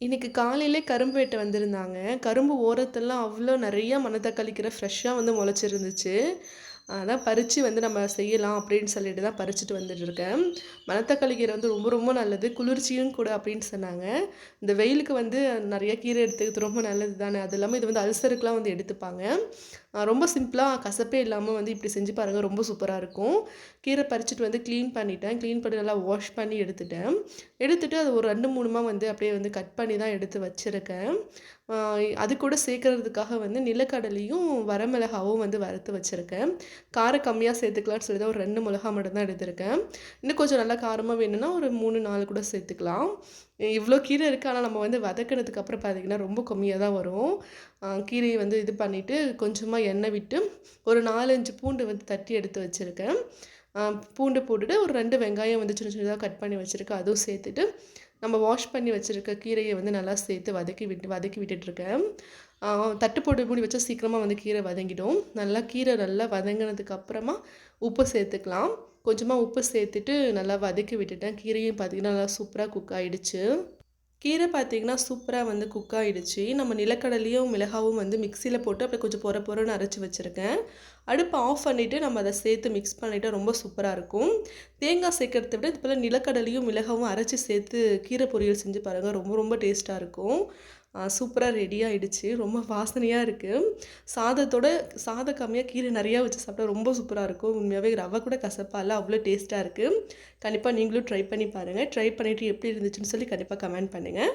இன்றைக்கி காலையிலே கரும்பு வெட்ட வந்திருந்தாங்க. கரும்பு ஓரத்தெல்லாம் அவ்வளோ நிறையா மணத்தக்காளி கீரை வந்து முளைச்சிருந்துச்சு அதான் பறித்து வந்து நம்ம செய்யலாம் அப்படின்னு சொல்லிட்டு தான் பறிச்சுட்டு வந்துட்டுருக்கேன். மணத்தக்காளி கீரை வந்து ரொம்ப ரொம்ப நல்லது. குளிர்ச்சியும் கூட அப்படின்னு சொன்னாங்க. இந்த வெயிலுக்கு வந்து நிறையா கீரை எடுத்துக்கிறது ரொம்ப நல்லது தானே. அது இல்லாமல் இது வந்து அல்சருக்குலாம் வந்து எடுத்துப்பாங்க. ரொம்ப சிம்பிளாக கசப்பே இல்லாமல் வந்து இப்படி செஞ்சு பாருங்க. ரொம்ப சூப்பராக இருக்கும். கீரை பறிச்சுட்டு வந்து க்ளீன் பண்ணிட்டேன். க்ளீன் பண்ணி நல்லா வாஷ் பண்ணி எடுத்துட்டேன். எடுத்துட்டு அது ஒரு 2, 3மா வந்து அப்படியே வந்து கட் பண்ணி தான் எடுத்து வச்சுருக்கேன் அது கூட சேர்க்கறதுக்காக வந்து நிலக்கடலையும், வரமிளகாவும் வந்து வறுத்து வச்சுருக்கேன் காரம் கம்மியாக சேர்த்துக்கலாம்னு சொல்லி தான் ஒரு ரெண்டு மிளகா மட்டும் தான் எடுத்திருக்கேன். இன்னும் கொஞ்சம் நல்லா காரமாக வேணும்னா ஒரு 3, 4 கூட சேர்த்துக்கலாம். இவ்வளோ கீரை இருக்குது ஆனால் நம்ம வந்து வதக்கினதுக்கு அப்புறம் பார்த்தீங்கன்னா, ரொம்ப கம்மியாக தான் வரும். கீரையை வந்து இது பண்ணிவிட்டு கொஞ்சமாக எண்ணெய் விட்டு, ஒரு 4, 5 பூண்டு வந்து தட்டி எடுத்து வச்சுருக்கேன் பூண்டு போட்டுட்டு, ஒரு ரெண்டு வெங்காயம் வந்து சின்ன சின்னதாக கட் பண்ணி வச்சுருக்கேன் அதுவும் சேர்த்துட்டு, நம்ம வாஷ் பண்ணி வச்சுருக்க கீரையை வந்து நல்லா சேர்த்து வதக்கி விட்டு வதக்கி விட்டுட்டுருக்கேன். தட்டு போட்டு மூடி வச்சா சீக்கிரமாக வந்து கீரை வதங்கிடும். நல்லா கீரை நல்லா வதங்கினதுக்கு அப்புறமா உப்பு சேர்த்துக்கலாம். கொஞ்சமாக உப்பு சேர்த்துட்டு நல்லா வதக்கி விட்டுட்டேன். கீரையும் பார்த்திங்கன்னா நல்லா சூப்பராக குக் ஆகிடுச்சு கீரை பார்த்தீங்கன்னா, சூப்பராக வந்து குக் ஆகிடுச்சு நம்ம நிலக்கடலையும், மிளகாவும் வந்து மிக்சியில் போட்டு அப்படி கொஞ்சம் பொர பொறன்னு அரைச்சி வச்சுருக்கேன் அடுப்பை ஆஃப் பண்ணிவிட்டு நம்ம அதை சேர்த்து மிக்ஸ் பண்ணிவிட்டு ரொம்ப சூப்பராக இருக்கும். தேங்காய் சேர்க்கறத விட இது போல் நிலக்கடலையும், மிளகாவும் அரைச்சி சேர்த்து கீரை பொரியல் செஞ்சு பாருங்கள் ரொம்ப ரொம்ப டேஸ்ட்டாக இருக்கும். சூப்பராக ரெடி ஆகிடுச்சு ரொம்ப வாசனையாக இருக்குது சாதத்தோட சாதம் கம்மியாக கீரை நிறையா வச்சு சாப்பிட்டா ரொம்ப சூப்பராக இருக்கும். உண்மையாகவே ரவை கூட கசப்பால் அவ்வளோ டேஸ்ட்டாக இருக்குது கண்டிப்பாக நீங்களும் ட்ரை பண்ணி பாருங்கள் ட்ரை பண்ணிவிட்டு எப்படி இருந்துச்சுன்னு சொல்லி கண்டிப்பாக கமெண்ட் பண்ணுங்கள்